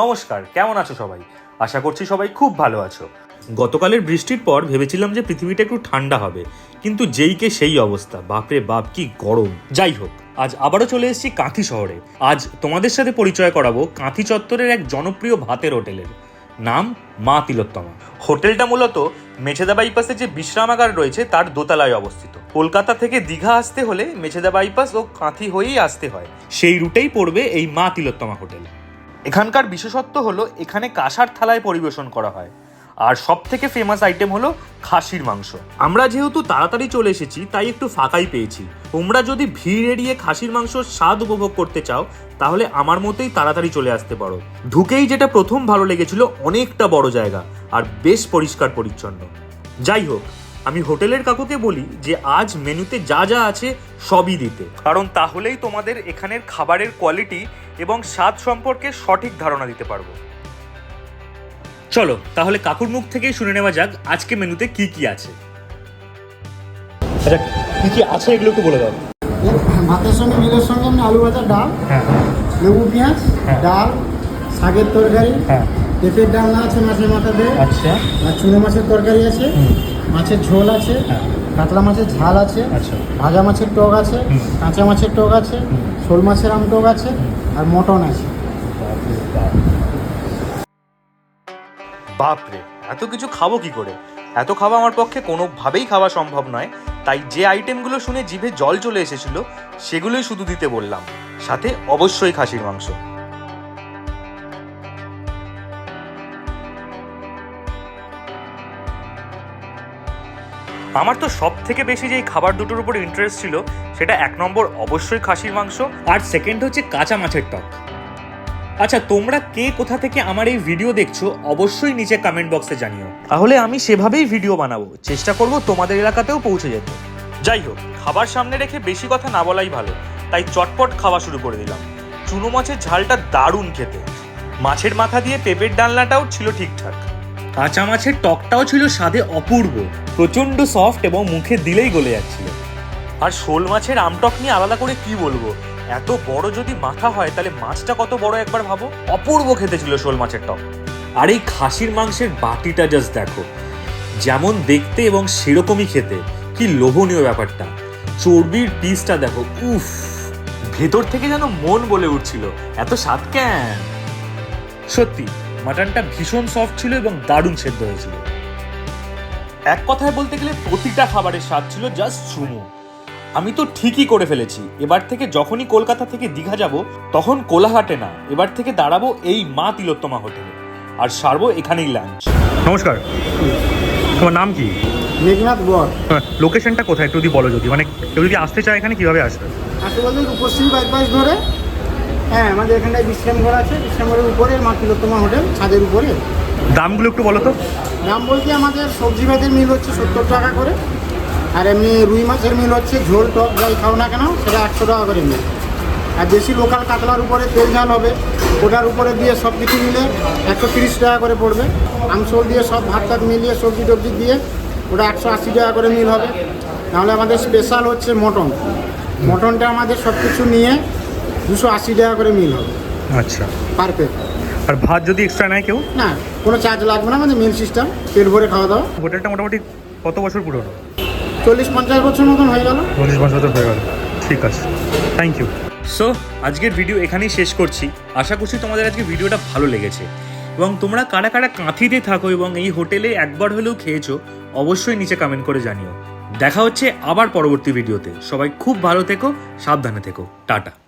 নমস্কার, কেমন আছো সবাই? আশা করছি সবাই খুব ভালো আছো। গতকালের বৃষ্টির পর ভেবেছিলাম যে পৃথিবীটা একটু ঠান্ডা হবে, কিন্তু যেইকে সেই অবস্থা, বাপরে বাপ, কি গরম। যাই হোক, আজ আবারও চলে এসেছি কাঁথি শহরে। আজ তোমাদের সাথে পরিচয় করাবো কাঁথি চত্বরের এক জনপ্রিয় ভাতের হোটেলের। নাম মা তিলোত্তমা। হোটেলটা মূলত মেছেদা বাইপাসে যে বিশ্রামাগার রয়েছে, তার দোতলায় অবস্থিত। কলকাতা থেকে দীঘা আসতে হলে মেছেদা বাইপাস ও কাঁথি হয়েই আসতে হয়। সেই রুটেই পড়বে এই মা তিলোত্তমা হোটেল। এখানকার বিশেষত্ব হলো এখানে কাঁসার থালায় পরিবেশন করা হয়। আর সব থেকে ফেমাস আইটেম হলো খাসির মাংস। আমরা যেহেতু তাড়াতাড়ি চলে এসেছি, তাই একটু ফাঁকাই পেয়েছি। তোমরা যদি ভিড় এড়িয়ে খাসির মাংসর স্বাদ উপভোগ করতে চাও, তাহলে আমার মতেই তাড়াতাড়ি চলে আসতে পারো। ঢুকেই যেটা প্রথম ভালো লেগেছিল অনেকটা বড় জায়গা, আর বেশ পরিষ্কার পরিচ্ছন্ন। যাই হোক, আমি হোটেলের কাকুকে বলি যে আজ মেনুতে যা যা আছে সবই দিতে। কারণ তাহলেই তোমাদের এখানের খাবারের কোয়ালিটি এবং স্বাদ সম্পর্কে সঠিক ধারণা দিতে পারব। চলো তাহলে কাকুর মুখ থেকেই শুনে নেওয়া যাক আজকে মেনুতে কি কি আছে। আচ্ছা কি কি আছে এগুলো একটু বলে দাও। ভাতের সঙ্গে মিলের সঙ্গে এমনি আলু ভাজা ডাল হ্যাঁ। লেবু পেঁয়াজ হ্যাঁ। ডাল শাকের তরকারি হ্যাঁ। পেঁপের ডালনা আছে মাছের মাথা দিয়ে। আচ্ছা। আর চুনো মাছের তরকারি আছে মাছের ঝোল আছে হ্যাঁ। কাতলা মাছের ঝাল আছে আচ্ছা। ভাজা মাছের টক আছে কাঁচা মাছের টক আছে শোল মাছের আম টক আছে আর মটন আছে। বাপরে, এত কিছু খাব কি করে? এত খাওয়া আমার পক্ষে কোনোভাবেই খাওয়া সম্ভব নয়। তাই যে আইটেমগুলো শুনে জিভে জল চলে এসেছিল, সেগুলোই শুধু দিতে বললাম। সাথে অবশ্যই খাসির মাংস। আমার তো সব থেকে বেশি যেই খাবার দুটোর উপর ইন্টারেস্ট ছিল সেটা এক নম্বর অবশ্যই খাসির মাংস। আর সেকেন্ড হচ্ছে কাঁচা মাছের টক। আচ্ছা তোমরা কে কোথা থেকে আমার এই ভিডিও দেখছ অবশ্যই নিচে কমেন্ট বক্সে জানিও। তাহলে আমি সেভাবেই ভিডিও বানাবো। চেষ্টা করব তোমাদের এলাকাতেও পৌঁছে যেতে। যাই হোক খাবার সামনে রেখে বেশি কথা না বলাই ভালো তাই চটপট খাওয়া শুরু করে দিলাম। চুনো মাছের ঝালটা দারুণ খেতে। মাছের মাথা দিয়ে পেঁপের ডালনাটাও ছিল ঠিকঠাক। কাঁচা মাছের টকটাও ছিল স্বাদে অপূর্ব। প্রচণ্ড সফট এবং মুখে দিলেই গলে যাচ্ছিল। আর শোল মাছের আমটক নিয়ে আলাদা করে কি বলব? এত বড় যদি মাথা হয়, তাহলে মাছটা কত বড় একবার ভাবো? অপূর্ব খেতে ছিল শোল মাছের টক। আর এই খাসির মাংসের বাটিটা জাস্ট দেখো। যেমন দেখতে এবং সেরকমই খেতে। কি লোভনীয় ব্যাপারটা। চর্বির পিসটা দেখো, উফ! ভেতর থেকে যেন মন বলে উঠছিল। এত স্বাদ কেন? সত্যি মাটনটা ভীষণ সফট ছিল এবং দারুণ সেদ্ধ হয়েছিল। এক কথায় বলতে গেলে প্রতিটা খাবারের স্বাদ ছিল জাস্ট চুমু আমি তো ঠিকই করে ফেলেছি। এবার থেকে যখনই কলকাতা থেকে দীঘা যাব তখন কোলাহাটে না এবার থেকে দাঁড়াবো এই মা তিলোত্তমা হোটেলে। আর সারবো এখানেই লাঞ্চ নমস্কার। তোমার নাম কি? মেঘনাথ গড় লোকেশনটা কোথায়? একটু যদি বলো যদি। মানে কেউ যদি আসতে চায় এখানে কীভাবে আসবে? আসলে বলতে রূপশ্রী বাইপাস ধরে হ্যাঁ আমাদের এখানটায় বিশ্রাম ঘর আছে। বিশ্রাম ঘরের উপরে মা তিলোত্তমা হোটেল ছাদের উপরে। দামগুলো একটু বলো তো। দাম বলতে আমাদের সবজি ভাতের মিল হচ্ছে সত্তর টাকা করে। আর এমনি রুই মাছের মিল হচ্ছে ঝোল টক যাই খাও না কেন সেটা একশো টাকা করে মিল। আর দেশি লোকাল কাতলার উপরে তেল ঝাল হবে। ওটার উপরে দিয়ে সব কিছু মিলে একশো তিরিশ টাকা করে পড়বে। আমসোল দিয়ে সব ভাত টাত মিলিয়ে সবজি টবজি দিয়ে ওটা একশো আশি টাকা করে মিল হবে। নাহলে আমাদের স্পেশাল হচ্ছে মটন। মটনটা আমাদের সব কিছু নিয়ে দুশো আশি টাকা করে মিল হবে। আচ্ছা। পার প্লেট আর ভাত যদি এক্সট্রা নেয় কেউ? না কোনো চার্জ লাগবে না আমাদের মিল সিস্টেম পেট ভরে খাওয়া দাওয়া। হোটেলটা মোটামুটি কত বছর পুরনো? চল্লিশ পঞ্চাশ বছর মতন হয়ে গেল। চল্লিশ বছর হয়ে গেল। ঠিক আছে। থ্যাংক ইউ সো আজকের ভিডিও এখানেই শেষ করছি। আশা করছি তোমাদের আজকে ভিডিওটা ভালো লেগেছে। এবং তোমরা কারা কারা কাঁথিতে থাকো এবং এই হোটেলে একবার হলেও খেয়েছো অবশ্যই নিচে কমেন্ট করে জানিও। দেখা হচ্ছে আবার পরবর্তী ভিডিওতে সবাই খুব ভালো থেকো সাবধানে থেকো। টাটা।